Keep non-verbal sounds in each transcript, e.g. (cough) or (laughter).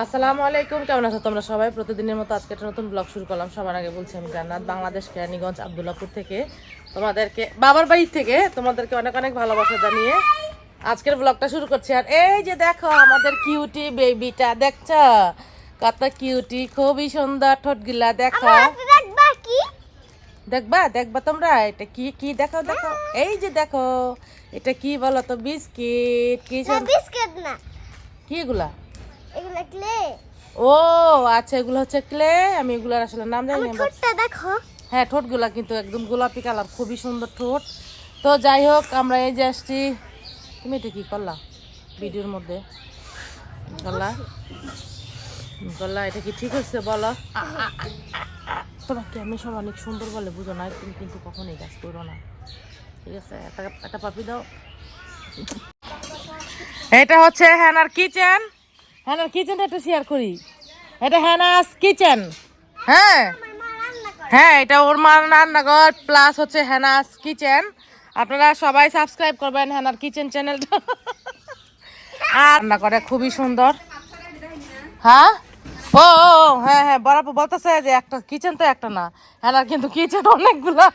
আসসালামু আলাইকুম কেমন আছো তোমরা সবাই? প্রতিদিনের মতো আজকে একটা নতুন ব্লগ শুরু করলাম। সবার আগে বলছি আমি জান্নাত বাংলাদেশ কেরানীগঞ্জ আবদুল্লাপুর থেকে। তোমাদেরকে বাবার বাড়ির থেকে তোমাদেরকে অনেক অনেক ভালোবাসা জানিয়ে আজকের ব্লগটা শুরু করছি। আর এই যে দেখো আমাদের কিউটি বেবিটা দেখছ? কত কিউটি খুবই সুন্দর ঠোঁটগুলা দেখো। দেখবা দেখবা তোমরা? এটা কি কি দেখো দেখো এই যে দেখো এটা কি বলো তো বিস্কিট? কি বিস্কুট না। কি এগুলা? এগুলো ক্লে ও আচ্ছা এগুলো হচ্ছে ক্লে আমি এগুলোর আসলে নাম জানি না ঠোঁটটা দেখো। হ্যাঁ ঠোঁটগুলা কিন্তু একদম গোলাপি কালার খুবই সুন্দর ঠোঁট। তো যাই হোক আমরা এই যে আসছি। তুমি এটা কি করলা ভিডিওর মধ্যে? করলা করলা এটা কি ঠিক হচ্ছে বলো? তোমাকে আমি সব অনেক সুন্দর বলে বুঝো না তুমি কিন্তু কখনোই কাজ করো না। ঠিক আছে একটা পাপি দাও। এটা হচ্ছে হ্যানার কিচেন। হ্যানার কিচেনটা একটু শেয়ার করি। এটা হ্যানাস কিচেন হ্যাঁ। মা হ্যাঁ এটা ওর মার রান্নাঘর প্লাস হচ্ছে হ্যানাস কিচেন আপনারা সবাই সাবস্ক্রাইব করবেন হ্যানার কিচেন চ্যানেলটা আর রান্না করে খুবই সুন্দর। হ্যাঁ? ও হ্যাঁ হ্যাঁ বরাবর বলতেছে যে একটা কিচেন তো একটা না। হ্যানার কিন্তু কিচেন অনেকগুলা।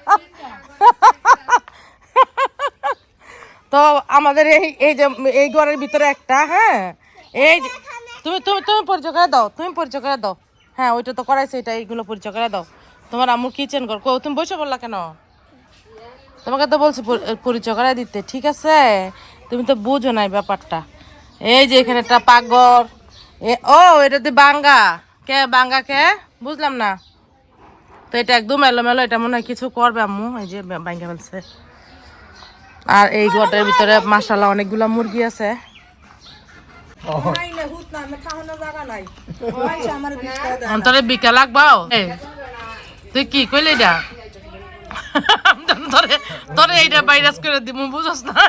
তো আমাদের এই এই যে, এই ঘরের ভিতরে একটা হ্যাঁ? এই তুমি তুমি তুমি পরিচয় করে দাও, তুমি পরিচয় করে দাও। হ্যাঁ ওইটা তো করাইছে, এটা এইগুলো পরিচয় করে দাও। তোমার আম্মুর কিচেন ঘর কো তুমি বসে বললা কেন? তোমাকে তো বলছি পরি- পরিচয় করে দিতে, ঠিক আছে? তুমি তো বুঝো নাই ব্যাপারটা। এই যে এখানে একটা পাকঘর। এ, ও, এটা তো বাঙ্গা। কে বাঙ্গা কে? বুঝলাম না। তো এটা একদম এলোমেলো, এটা মনে হয় কিছু করবে আম্মু। এই যে বাঙ্গা ফেলছে। আর এই ঘরটার ভিতরে মাসাল্লাহ অনেকগুলা মুরগি আছে। অন্তরে বিকা লাগবাও তুই কি কইলি এটা তোরে তোরে এইটা ভাইরাস করে দিব বুঝছ না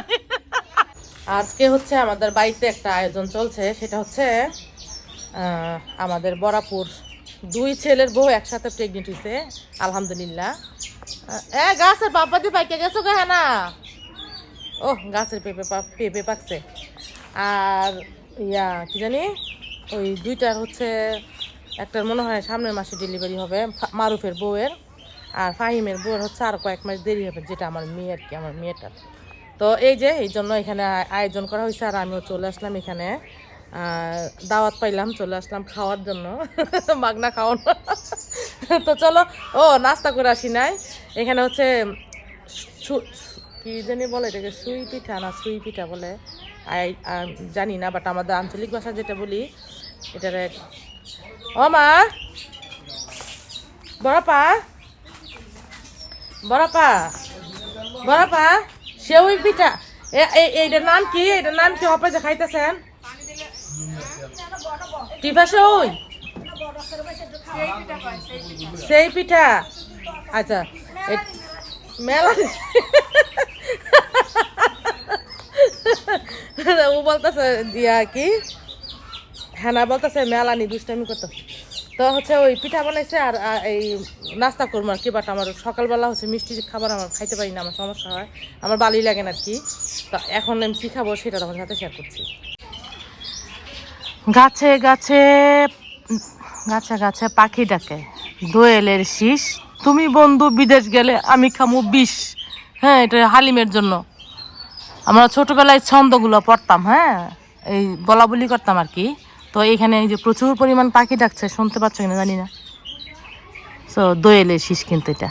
আজকে হচ্ছে আমাদের বাড়িতে একটা আয়োজন চলছে সেটা হচ্ছে আমাদের বরাপুর দুই ছেলের বউ একসাথে প্রেগনেন্ট হয়েছে আলহামদুলিল্লাহ। এ গাছের বাবা দিয়ে পাইকে গেছো গে না ও গাছের পেঁপে পেঁপে পাকছে। আর ইয়া, কি জানি? ওই দুইটার হচ্ছে, একটার মনে হয় সামনের মাসে ডেলিভারি হবে মারুফের বউয়ের, আর ফাহিমের বউয়ের হচ্ছে আর কয়েক মাস দেরি হবে, যেটা আমার মেয়ে আর কি, আমার মেয়েটার। তো এই যে, এই জন্য এখানে আয়োজন করা হয়েছে, আর আমিও চলে আসলাম এখানে। দাওয়াত পাইলাম, চলে আসলাম খাওয়ার জন্য। (laughs) মাগনা খাওয়ানো। (laughs) তো চলো, ও, নাস্তা করে আসি নাই। এখানে হচ্ছে কি জানি বলে এটাকে সুই পিঠা না সুই পিঠা বলে। জানি না বাট আমাদের আঞ্চলিক ভাষা যেটা বলি, এটারে ও মা! বড়পা বড়পা বড়পা সেউই পিঠা! এইটার নাম কি? এটার নাম কি? হপে যে খাইতেছেন সই পিঠা। আচ্ছা মেলা (laughs) ও বলতেছে দিয়া কি? হ্যাঁ না, বলতেছে, মেলানি, দুষ্টামি করতেছে তো হচ্ছে ওই পিঠা বানাইছে আর এই নাস্তা করব আর কি বাট আমার সকালবেলা হচ্ছে মিষ্টি খাবার আমার খাইতে পারি না, আমার সমস্যা হয়, আমার ভালোই লাগে না কি। তো এখন আমি কী খাব সেটা তোমার সাথে শেয়ার করছি। গাছে গাছে গাছে গাছে পাখি ডাকে, দোয়েলের শীষ, তুমি বন্ধু, বিদেশ গেলে আমি খামু বিষ। হ্যাঁ এটা হালিমের জন্য। আমরা ছোটবেলায় ছন্দগুলো পড়তাম হ্যাঁ? এই বলা বলি করতাম আর কি। তো এখানে এই যে প্রচুর পরিমাণ পাখি ডাকছে, শুনতে পাচ্ছ কিনা জানি না। সো দোয়েলের শীষ কিন্তু এটা।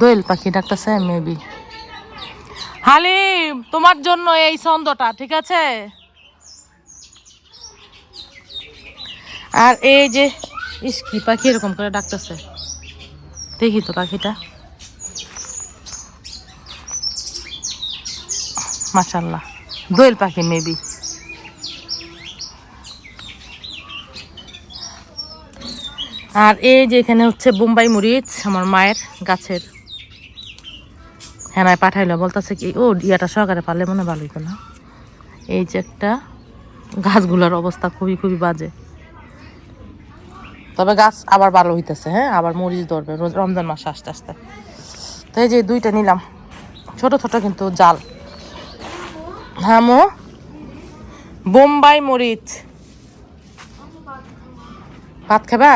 দোয়েল পাখি ডাকতেছে মেবি হালিম, তোমার জন্য এই ছন্দটা, ঠিক আছে? আর এই যে, ইস, কি পাখি এরকম করে ডাকতেছে। দেখি তো পাখিটা। মাশাল্লাহ দোয়েল পাখি মেবি আর এই যে এখানে হচ্ছে বোম্বাই মরিচ, আমার মায়ের গাছের হ্যাঁ পাঠাইলো, বলতেছে কি, ও, ইয়াটা সহকারে পারলে মনে হয় ভালো হইতো না। এই যে একটা গাছগুলোর অবস্থা খুবই খুবই বাজে। তবে গাছ আবার ভালো হইতেছে হ্যাঁ? আবার মরিচ ধরবে রমজান মাসে আস্তে আস্তে। তো এই যে দুইটা নিলাম, ছোট ছোট কিন্তু জাল। হ্যাঁ মো বোম্বাই মরিচ। ভাত খাবা?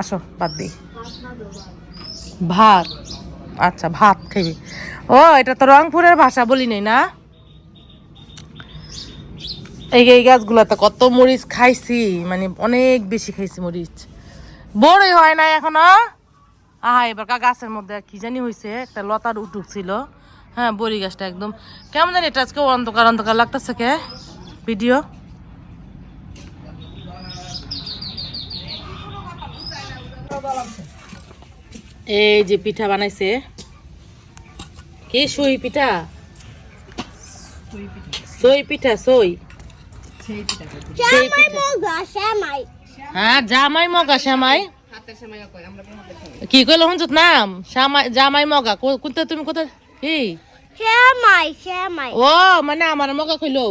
আসো, ভাত দিই। ভাত? আচ্ছা ভাত খাবি ও, এটা তো রংপুরের ভাষা বলি নাই না? এই এই গাছগুলোতে কত মরিচ খাইছি মানে অনেক বেশি খাইছি মরিচ। বড়ই হয় না এখনও? আহা, এবার গাছের মধ্যে কি জানি হয়েছে একটা লতার উটুক ছিল। হ্যাঁ বড়ি গাছটা একদম। কেমন জানি এটা আজকে অন্ধকার অন্ধকার লাগতেছে কে? ভিডিও। এই যে পিঠা বানাইছে। কি সই পিঠা? সই পিঠা সই। সেই পিঠা। শ্যামাই। হ্যাঁ জামাই মগা শ্যামাই। কি কইলো হুনছত নাম? শ্যামাই জামাই মগা। কোনটা তুমি কোথায় কি শ্যামাই শ্যামাই ও মানে আমার মগা কইলো।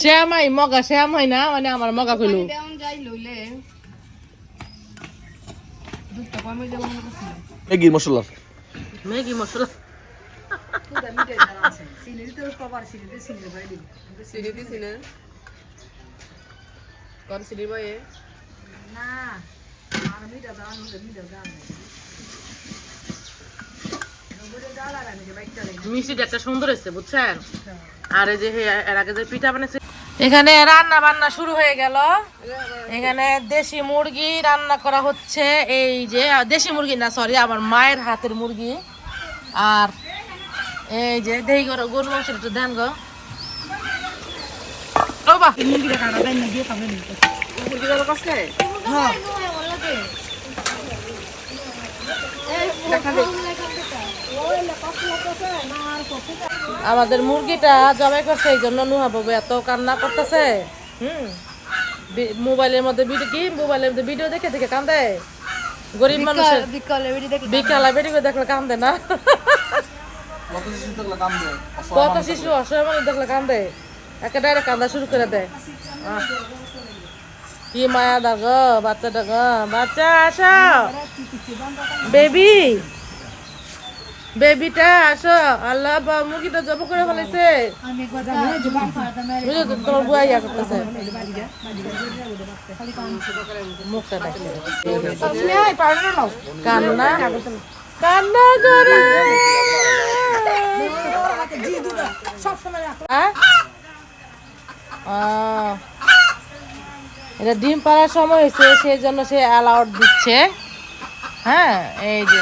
শ্যামাই মগা শ্যামাই না মানে আমার মগা কইলো। ম্যাগির মশলা। ম্যাগি মশলা। মিষ্টিটা একটা সুন্দর বুঝছেন? আর এই যে এর আগে যে পিঠা বানাইছে এখানে রান্না বান্না শুরু হয়ে গেল। এখানে দেশি মুরগি রান্না করা হচ্ছে। এই যে দেশি মুরগি না সরি আমার মায়ের হাতের মুরগি। আর এই যে দেহি গরু গরু মাংস একটু দেন গো। ও বা আমাদের মুরগিটা জবাই করছে এই জন্য নুহা বাবু এত কান্না করতেছে। হুম? মোবাইলের মধ্যে ভিডিও কি? মোবাইলের মধ্যে ভিডিও দেখে দেখে কান্দে। গরিব মানুষের বিকালে বেটি দেখলে কান্দে। না? কত শিশু অসহায় মানুষ দেখলে কান্দে? একে ডাইরেক্ট কান্দা শুরু করে দেয়। কি মায়া দা গো বাচ্চাটা গো বাচ্চা আসো। বেবি। বেবিটা আসো। আল্লাহ বা মুরগিটা জব করে ফেলেছে। তো, কান্না। কান্না করে। হ্যাঁ? এটা ডিম পাড়ার সময় হয়েছে সেই জন্য সে অ্যালাউড দিচ্ছে। হ্যাঁ এই যে।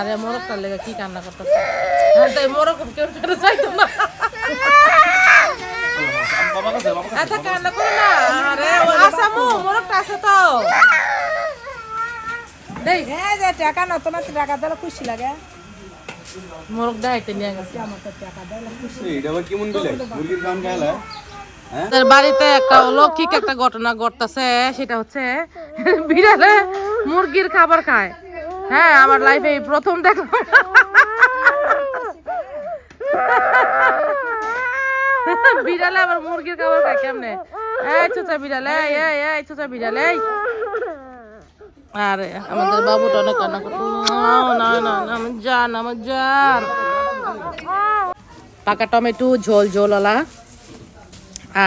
আরে মোরগটার লেগে কি কান্না করতেছে? হ্যাঁ তাই মোরগ কেউ চাইতো না। এত কান্না করো না। আরে আসামু মোরগটা আছে তো। দেই। টাকা না তোমার তো টাকা দিলে খুশি লাগে। মোরগ নিয়ে গেছে। তাদের বাড়িতে একটা অলৌকিক একটা ঘটনা ঘটতেছে সেটা হচ্ছে বিড়ালে মুরগির খাবার খায়। হ্যাঁ আমার লাইফে প্রথম দেখলাম বিড়ালে আবার মুরগির খাবার খায় কেমনে? এই চোচা বিড়ালে এই চোচা বিড়ালে এই। আরে, আমাদের বাবুটা অনেক কান্না করতো না না না আমার জান, আমার পাকা টমেটো, ঝোল, ঝোলওয়ালা।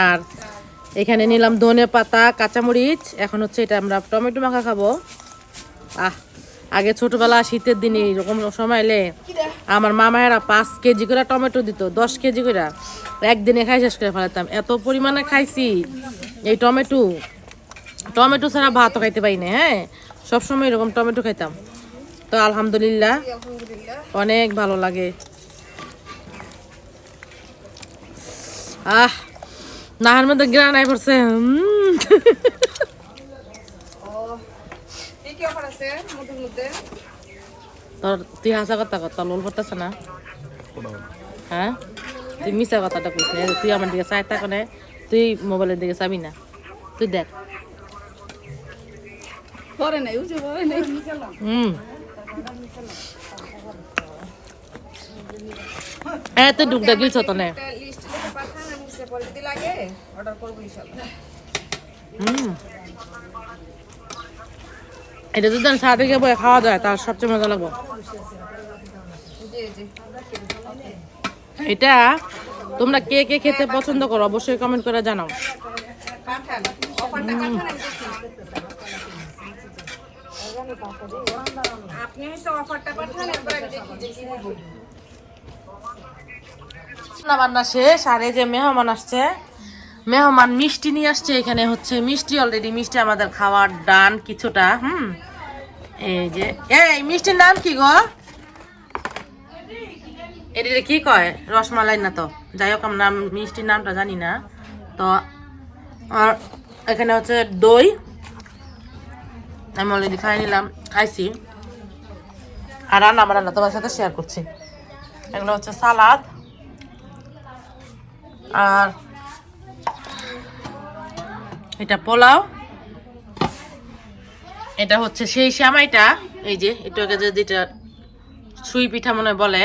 আর এখানে নিলাম ধনে পাতা, কাঁচামরিচ। এখন হচ্ছে এটা আমরা টমেটো মাখা খাব। আহ, আগে ছোটবেলা শীতের দিনে এরকম সময় এলে আমার মামায়েরা পাঁচ কেজি করে টমেটো দিত, দশ কেজি করে। একদিনে খাই শেষ করে ফেলাতাম। এত পরিমাণে খাইছি এই টমেটো। টমেটো ছাড়া ভাতও খাইতে পারি না হ্যাঁ? সবসময় এরকম টমেটো খাইতাম। তো আলহামদুলিল্লাহ অনেক ভালো লাগে। আহ নাহার মধ্যে গ্রান আই পড়ছে। তোর তুই হাসা কথা কথা লোল পড়তেছে না? হ্যাঁ? তুই মিশা কথাটা কইস তুই আমার দিকে চাই থাকো না তুই মোবাইলের দিকে চাবি না। তুই দেখ। পরে নাই বুঝে পরে নাই। হুম। এত ডুবডা গিলছ তো না এটা যদি আমি সাথে গিয়ে বয়ে খাওয়া যায় তার সবচেয়ে মজা লাগবে। এটা তোমরা কে কে খেতে পছন্দ করো অবশ্যই কমেন্ট করে জানাও পাঠান অফারটা পাঠান আমি দেখি যে মেহমান আসছে। মেহমান মিষ্টি নিয়ে আসছে, এখানে হচ্ছে মিষ্টি অলরেডি মিষ্টি আমাদের খাওয়ার ডান কিছুটা, হুম? এই যে, এই মিষ্টির নাম কি গো? কি কয়? রসমালাই না তো। যাই হোক, আমরা মিষ্টির নামটা জানি না। তো এখানে হচ্ছে দই আমি অলরেডি খাই নিলাম, খাইছি। আর রান্না আমার রান্না তোমার সাথে শেয়ার করছি। এগুলো হচ্ছে সালাদ আর এটা পোলাও। এটা হচ্ছে সেই শ্যামাইটা, এই যে এটাকে যে যেটা সুই পিঠা মনে বলে।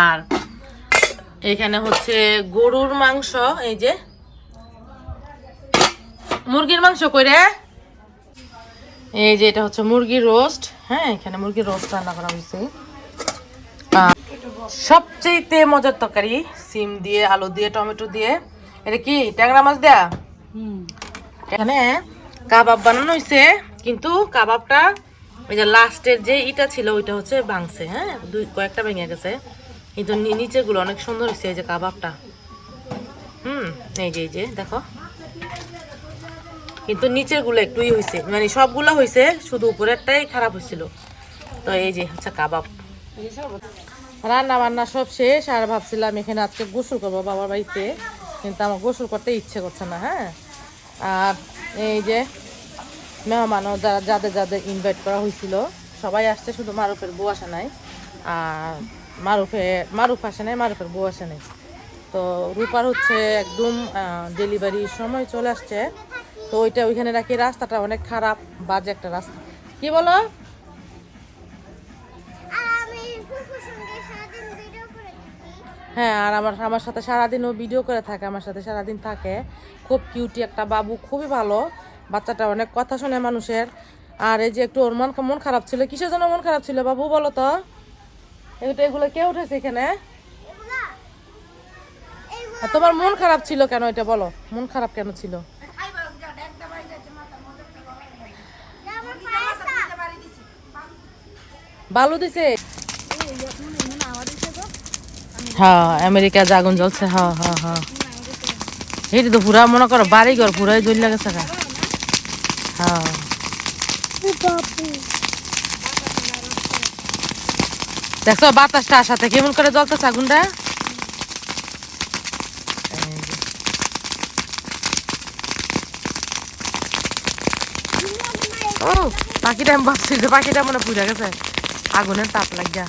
আর এখানে হচ্ছে গরুর মাংস, এই যে মুরগির মাংস কইরে এই যে এটা হচ্ছে মুরগির রোস্ট। হ্যাঁ এখানে মুরগির রোস্ট রান্না করা হয়েছে। সবচেয়ে মজার তরকারি সিম দিয়ে আলু দিয়ে টমেটো দিয়ে। এটা কি ট্যাংরা মাছ দেয়া? এখানে কাবাব বানানো হয়েছে কিন্তু কাবাবটা ওই যে লাস্টের যে ইটা ছিল ওইটা হচ্ছে ভাঙছে হ্যাঁ? দুই কয়েকটা ভেঙে গেছে। কিন্তু নিচেগুলো অনেক সুন্দর হয়েছে এই যে কাবাবটা। হুম এই যে এই যে দেখো। কিন্তু নিচেরগুলো একটুই হয়েছে মানে সবগুলো হয়েছে শুধু উপরেরটাই খারাপ হয়েছিল তো এই যে হচ্ছে কাবাব। রান্না বান্না সব শেষ, আর ভাবছিলাম এখানে আজকে গোসল করব বাবার বাড়িতে। কিন্তু আমার গোসল করতে ইচ্ছে করছে না হ্যাঁ? আর এই যে মেহমানও যারা যাদের যাদের ইনভাইট করা হয়েছিল সবাই আসছে, শুধু মারুফের বউ আসে নাই। আর মারুফে মারুফ আসে নাই, মারুফের বউ আসে নাই। তো রূপার হচ্ছে একদম ডেলিভারির সময় চলে আসছে। তো ওইটা ওইখানে রাখি। রাস্তাটা অনেক খারাপ বাজে একটা রাস্তা। কি বলো? হ্যাঁ আর আমার আমার সাথে সারাদিন ও ভিডিও করে থাকে আমার সাথে সারাদিন থাকে। খুব কিউটি একটা বাবু খুবই ভালো। বাচ্চাটা অনেক কথা শোনে মানুষের। আর এই যে একটু ওর মন মন খারাপ ছিল কিসের জন্য মন খারাপ ছিল বাবু বলো তো? এগুলো এগুলো কে উঠেছে এখানে? তোমার মন খারাপ ছিল কেন এটা বলো? মন খারাপ কেন ছিল আমার পায়েসা বালু দিছে? হ্যাঁ আমেরিকা আগুন জ্বলছে হ্যাঁ হ্যাঁ হ্যাঁ। তো পুরা, মনে করো বাড়ি ঘর পুরাই জ্বল লাগেছে হ্যাঁ। দেখছ, বাতাসটা আসাতে কেমন করে জ্বলতেছে আগুনটা? পাখিটা আমি ভাবছি যে পাখিটা মনে পুড়ে গেছে। আগুনের তাপ লাগিয়া।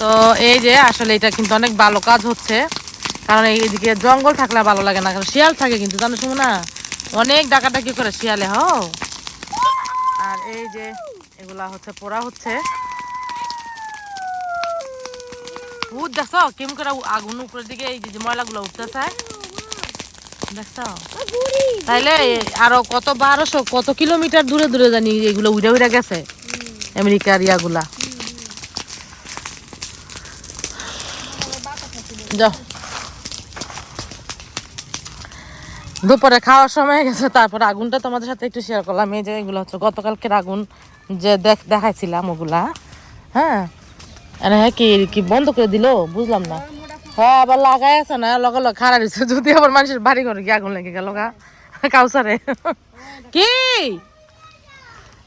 তো এই যে আসলে এটা কিন্তু অনেক ভালো কাজ হচ্ছে। কারণ এইদিকে জঙ্গল থাকলে ভালো লাগে না, কারণ শিয়াল থাকে কিন্তু, জানো শুনো না? অনেক ডাকাডাকি করে শিয়ালে হ আর এই যে এগুলা হচ্ছে, পোড়া হচ্ছে। উঠ দেখছ? কেমন করে আগুন উপরের দিকে এই যে ময়লাগুলো উঠতেছে? দেখছ? তাইলে আরও কত বারোশো, কত কিলোমিটার দূরে দূরে জানি এগুলো উড়ে উড়ে গেছে। আমেরিকার ইয়াগুলা। দুপুরে খাওয়ার সময় গেছে, তারপর আগুনটা তোমাদের সাথে একটু শেয়ার করলাম। এই যে এগুলো হচ্ছে গতকালকের আগুন যে দেখ- দেখাইছিলাম ওগুলা হ্যাঁ? আরে হ্যাঁ কি কি বন্ধ করে দিল? বুঝলাম না। হ্যাঁ আবার লাগাই আছে না? লগে লগে খারাপ যদি আবার মানুষের বাড়ি ঘরে গিয়ে আগুন লেগে গেল গা। কাউসারে। কি?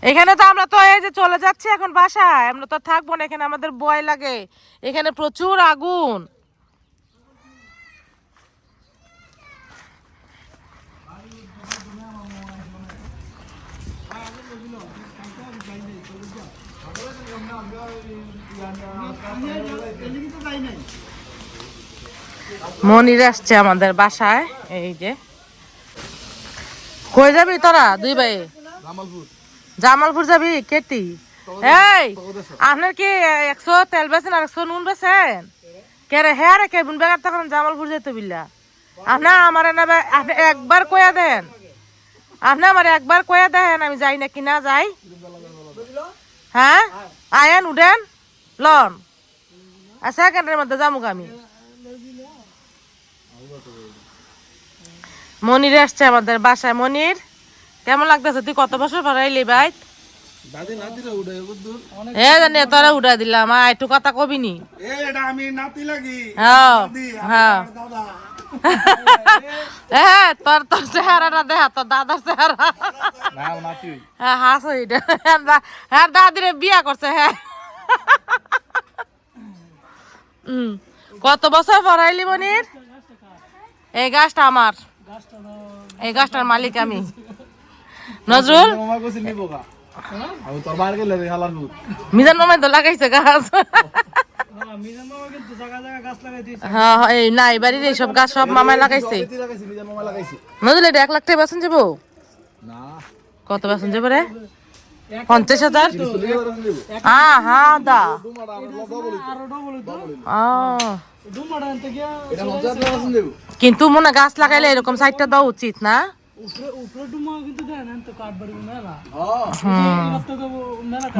এখানে তো আমরা তো এই যে চলে যাচ্ছি এখন বাসায়। আমরা তো থাকব না, এখানে আমাদের ভয় লাগে। এখানে প্রচুর আগুন। মনির আসছে আমাদের বাসায়, এই যে। কই যাবি তোরা, দুই ভাই? জামালপুর। যাবি? কেটি এই আপনার কি একশো তেল বেছেন আর একশো নুন বেছেন? কে রে হ্যাঁ রে কেবুন বেগার তখন জামালপুর যেতে বিল্লা? আপনার আমার এনে আপনি একবার কয়া দেন। আপনি আমার একবার কয়া দেখেন আমি যাই না কিনা যাই। হ্যাঁ? আয়েন উঠেন। লন। আর সেকেন্ডের মধ্যে যাব আমি। মনির আসছে আমাদের বাসায়। মনির? কেমন লাগতেছে? তুই কত বছর পর আইলি ভাই? তোরা উঠা দিলাম। একটু কথা কবি নি। হ্যাঁ (laughs) তোর তোর চেহারাটা দেখা তোর দাদার চেহারা। হ্যাঁ হাস হ্যাঁ দাদিরে বিয়া করছে হ্যাঁ। কত বছর পড়াইলি মনির? এই গাছটা আমার। এই গাছটার মালিক আমি। নজরুল? মিজান মামাই তো লাগাইছে গাছ হ্যাঁ হ্যাঁ, এই না এই বাড়ির এইসব গাছ সব মামাই লাগাইছে। বেতি লাগাইছি। নিজের নজরুল এটা এক লাখ টাকা বেতন যাব? কত যাব রে? পঞ্চাশ হাজার? হ্যাঁ হ্যাঁ দা। কিন্তু মনে গাছ লাগাইলে এরকম সাইডটা দেওয়া উচিত না? হ্যাঁ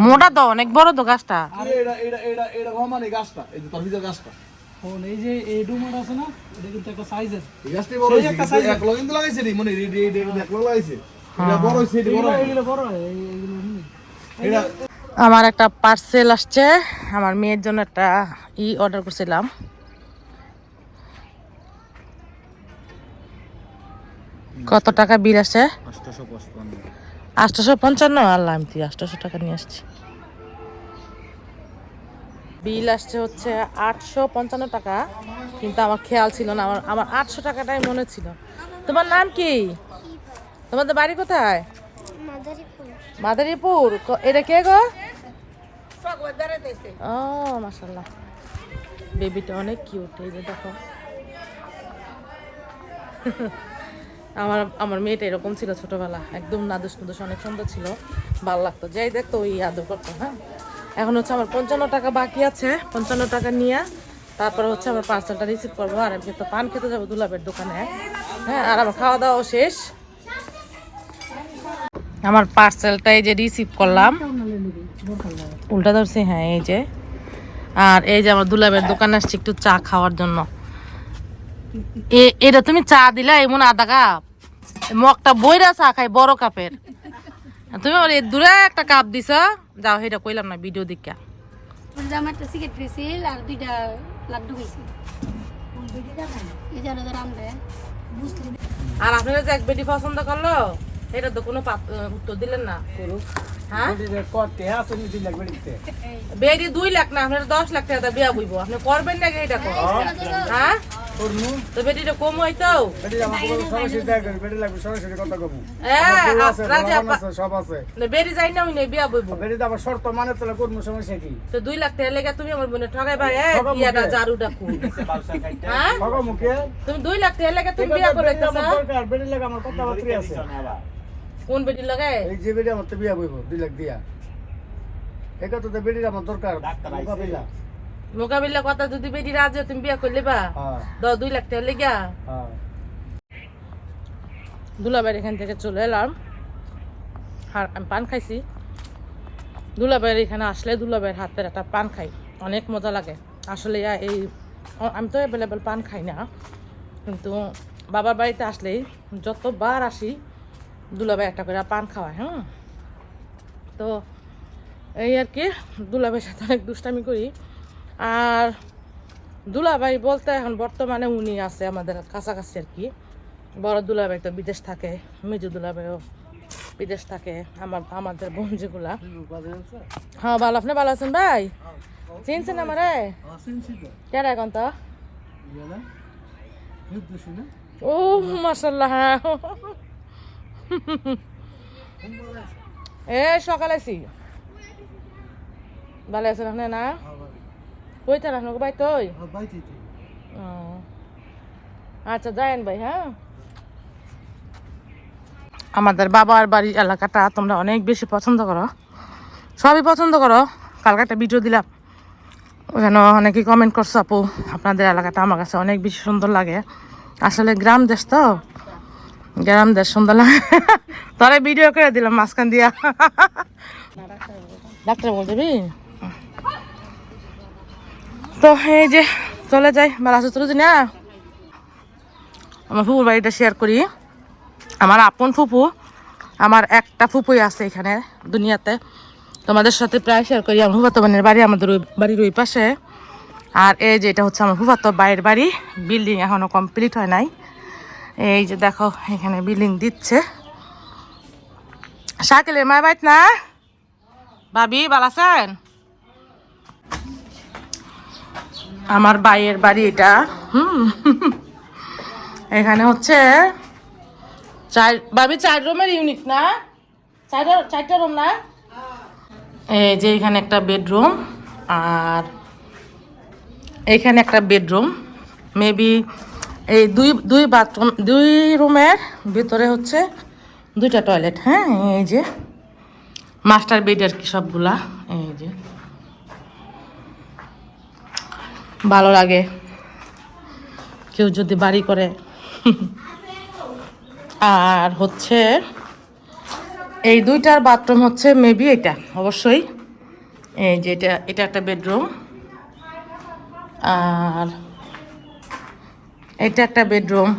মোটা তো অনেক বড় তো গাছটা। আরে এটা এটা এটা এটা ভমানি গাছটা এই যে এই ডুমার আছে না এটা কিন্তু একটা এই গাছটি বড় এক লাগাইছে রে মানে রেডি রেডি এক লগ লাগাইছে। এটা বড় হইছে এটা বড় হইছে। বড় এইগুলো এটা আমার একটা পার্সেল আসছে আমার মেয়ের জন্য একটা ই অর্ডার করছিলাম। কত টাকা বিল আসছে আটশোশো পঞ্চান্ন? আল্লাহ আমি তুই আটশোশো টাকা নিয়ে আসছি। বিল আসছে হচ্ছে আটশো পঞ্চান্ন টাকা কিন্তু আমার খেয়াল ছিল না আমার আমার আটশো টাকাটাই মনে ছিল। তোমার নাম কি? তোমাদের বাড়ি কোথায়? মাদারীপুর। মাদারীপুর। এটা কে গো? ও মাশাল্লাহ বেবিটা অনেক কিউট এই যে দেখো। (laughs) আমার আমার মেয়েটা এরকম ছিল ছোটবেলা, একদম নাদুস নাদুস অনেক সুন্দর ছিল, ভালো লাগতো। যাই দেখতো ওই আদর করতো হ্যাঁ? এখন হচ্ছে আমার পঞ্চান্ন টাকা বাকি আছে, পঞ্চান্ন টাকা নিয়ে তারপরে হচ্ছে আমার পার্সেলটা রিসিভ করব, আর আমি তো পান খেতে যাব দুলাবের দোকানে হ্যাঁ? আর আমার খাওয়া দাওয়া শেষ। আমার পার্সেলটা এই যে রিসিভ করলাম, উল্টা ধরছি হ্যাঁ এই যে। আর এই যে আমার দুলাবের দোকানে আসছি একটু চা খাওয়ার জন্য। এটা তুমি চা দিলা এমন আধা কাপ। মগটা বইরা চা খাই বড় কাপের। তুমি আমার এই দূরে একটা কাপ দিছ। যাও সেটা কইলাম না ভিডিও দিকা আর দুইটা লাড্ডু আর আপনারা যে এক বেটি পছন্দ করল এটা তো কোনো উত্তর দিলেন না। বেরি দুই লাখ না আপনার দশ লাখ টাকা বিয়া বইব। আপনি করবেন এটা হ্যাঁ? তো বেটিটা কম হইতো? হ্যাঁ বেরি যাই না উনি বিয়া বইব। বেরিতে আবার শর্ত মানে তোলে করব সমস্যা কি? তো দুই লাখ টাকা লেগে তুমি আমার বোনে ঠগাই ভাই বিয়াটা হ্যাঁ? তুমি দুই লাখ টাকা লেগে তুমি বিয়া করে বেরি লাগে আমার আছে। কোন বেটি লাগে এই যে বেরি আমার তো বিয়া বইব দুই লাখ দিয়া। এটা তো বেরির আমার দরকার মোকাবিলা। মোকাবিলা কথা যদি বেটি রাজি তুমি বিয়া করলে বা? হ্যাঁ। দাও দুই লাখ টাকা লেগা। হ্যাঁ। দুলাবাইয়ের এখান থেকে চলে এলাম। আর আমি পান খাইছি। দুলাবাইয়ের এখানে আসলে দুলাবাইয়ের হাতের একটা পান খাই। অনেক মজা লাগে। আসলে এই আমি তো অ্যাভেলেবেল পান খাই না। কিন্তু বাবার বাড়িতে আসলেই যতবার আসি দুলাভাই একটা করে পান খাওয়ায় হ্যাঁ? তো এই আর কি দুলাভাইয়ের সাথে অনেক দুষ্টামি করি। আর দুলাভাই বলতে এখন বর্তমানে উনি আছে আমাদের কাছাকাছি আর কি। বড় দুলাভাই তো বিদেশ থাকে মেজু দুলাভাইও বিদেশ থাকে আমার আমাদের বোন যেগুলা। হ্যাঁ ভালো আপনি ভালো আছেন ভাই? চিনছেন আমারে? কেন এখন তো? ও মাসাল্লাহ হ্যাঁ। এ সকালে আছি ভালো আছেন আপনি না? কইতেন আপনাকে তুই ও। আচ্ছা যায়েন ভাই হ্যাঁ? আমাদের বাবার বাড়ি এলাকাটা তোমরা অনেক বেশি পছন্দ করো। সবই পছন্দ করো। কালকে একটা ভিডিও দিলাম। ওখানে অনেকেই কমেন্ট করছ আপু আপনাদের এলাকাটা আমার কাছে অনেক বেশি সুন্দর লাগে। আসলে গ্রাম দেশ তো? গ্রাম দেশ সুন্দর তোরে ভিডিও করে দিলাম মাঝখান দিয়া। ডাক্তার বল যাবি তো এই যে চলে যাই ভালো আছো চলে না? আমার ফুপুর বাড়িটা শেয়ার করি। আমার আপন ফুপু আমার একটা ফুপুই আছে এখানে দুনিয়াতে। তোমাদের সাথে প্রায় শেয়ার করি আমার ফুফাতো বোনের বাড়ি আমাদের ওই বাড়ির ওই পাশে। আর এই যে এটা হচ্ছে আমার ফুফাতো বাইরের বাড়ি। বিল্ডিং এখনও কমপ্লিট হয় নাই। এই যে দেখো, এখানে বিল্ডিং দিচ্ছে। শাকিলের মায় বাইত না? ভাবি আছেন? আমার বাইয়ের বাড়ি এটা। হুম। এখানে হচ্ছে চার, ভাবি চার রুমের ইউনিট না? চারটা চারটা রুম না? এই যে এখানে একটা বেডরুম আর এইখানে একটা বেডরুম। মেবি এই দুই দুই বাথরুম, দুই রুমের ভিতরে হচ্ছে দুইটা টয়লেট হ্যাঁ? এই যে মাস্টার বেড আর কি সবগুলা, এই যে। ভালো লাগে। কেউ যদি বাড়ি করে। আর হচ্ছে এই দুইটার বাথরুম হচ্ছে মেবি এটা, অবশ্যই। এই যে এটা এটা একটা বেডরুম। আর এটা একটা বেডরুম।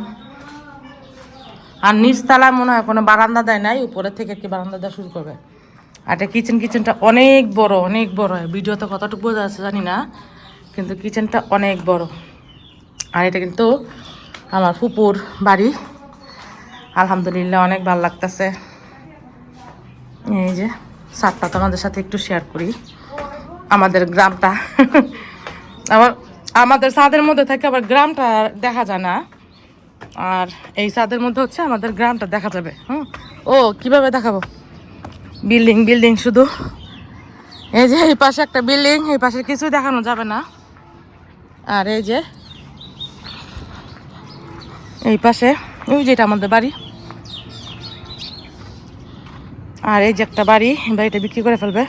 আর নিচতলায় মনে হয় কোনো বারান্দা দেয় নাই উপরে থেকে কি বারান্দা দেওয়া শুরু করবে। আর এটা কিচেন কিচেনটা অনেক বড় অনেক বড়। হয় ভিডিওতে কতটুকু বোঝা যাচ্ছে জানি না, কিন্তু কিচেনটা অনেক বড়। আর এটা কিন্তু আমার ফুপুর বাড়ি। আলহামদুলিল্লাহ অনেক ভালো লাগতেছে। এই যে সাতটা তোমাদের সাথে একটু শেয়ার করি। আমাদের গ্রামটা। আবার আমাদের ছাদের মধ্যে থেকে আবার গ্রামটা দেখা যায় না। আর এই ছাদের মধ্যে হচ্ছে আমাদের গ্রামটা দেখা যাবে। হুম? ও, কীভাবে দেখাবো? বিল্ডিং বিল্ডিং শুধু। এই যে, এই পাশে একটা বিল্ডিং, এই পাশে কিছুই দেখানো যাবে না। আর এই যে, এই পাশে ওই যেটা আমাদের বাড়ি। আর এই যে একটা বাড়ি বাড়িটা বিক্রি করে ফেলবে।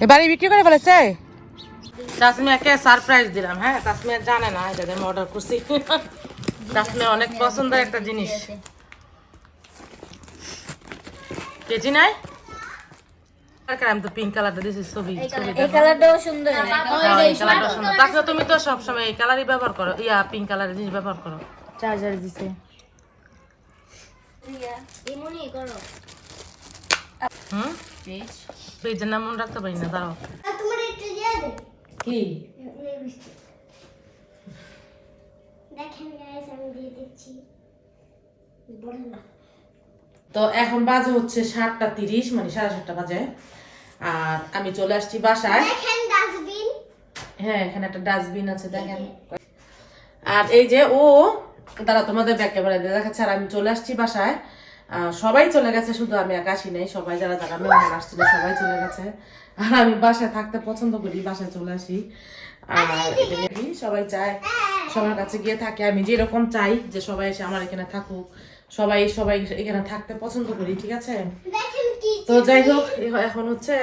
এই বাড়ি বিক্রি করে ফেলেছে? তাসমিয়াকে সারপ্রাইজ দিলাম হ্যাঁ? তাসমিয়া জানে না এটা আমি অর্ডার করছি। তাসমিয়া অনেক পছন্দের একটা জিনিস। কেজি নাই? আমি তো পিঙ্ক কালারটা দিয়েছি ছবি ছবি এই কালারটাও সুন্দর। হ্যাঁ, এই কালারটা সুন্দর। তাছাড়া তুমি তো সবসময় এই কালারই ব্যবহার করো। ইয়া পিঙ্ক কালারের জিনিস ব্যবহার করো। চার্জার দিছে। পেজের নাম মনে রাখতে পারি না দাঁড়াও। আর তোমার একটু দিয়ে দে কি? দেখেন গাইস আমি দিয়ে দিচ্ছি তো এখন বাজে হচ্ছে সাতটা তিরিশ মানে সাড়ে সাতটা বাজে। আর আমি চলে আসছি বাসায়। হ্যাঁ এখানে একটা ডাস্টবিন আছে দেখেন। আর এই যে ও তারা তোমাদের ব্যাগ ক্যামেরা দিয়ে দেখাচ্ছে। আর আমি চলে আসছি বাসায়। সবাই চলে গেছে শুধু আমি একা আসি নাই সবাই যারা যারা মেহমান আসছিল সবাই চলে গেছে। আর আমি বাসায় থাকতে পছন্দ করি বাসায় চলে আসি। আর সবাই চায় সবার কাছে গিয়ে থাকে। আমি যেরকম চাই যে সবাই এসে আমার এখানে থাকুক। সবাই সবাই এখানে থাকতে পছন্দ করি ঠিক আছে? তো যাই হোক এখন হচ্ছে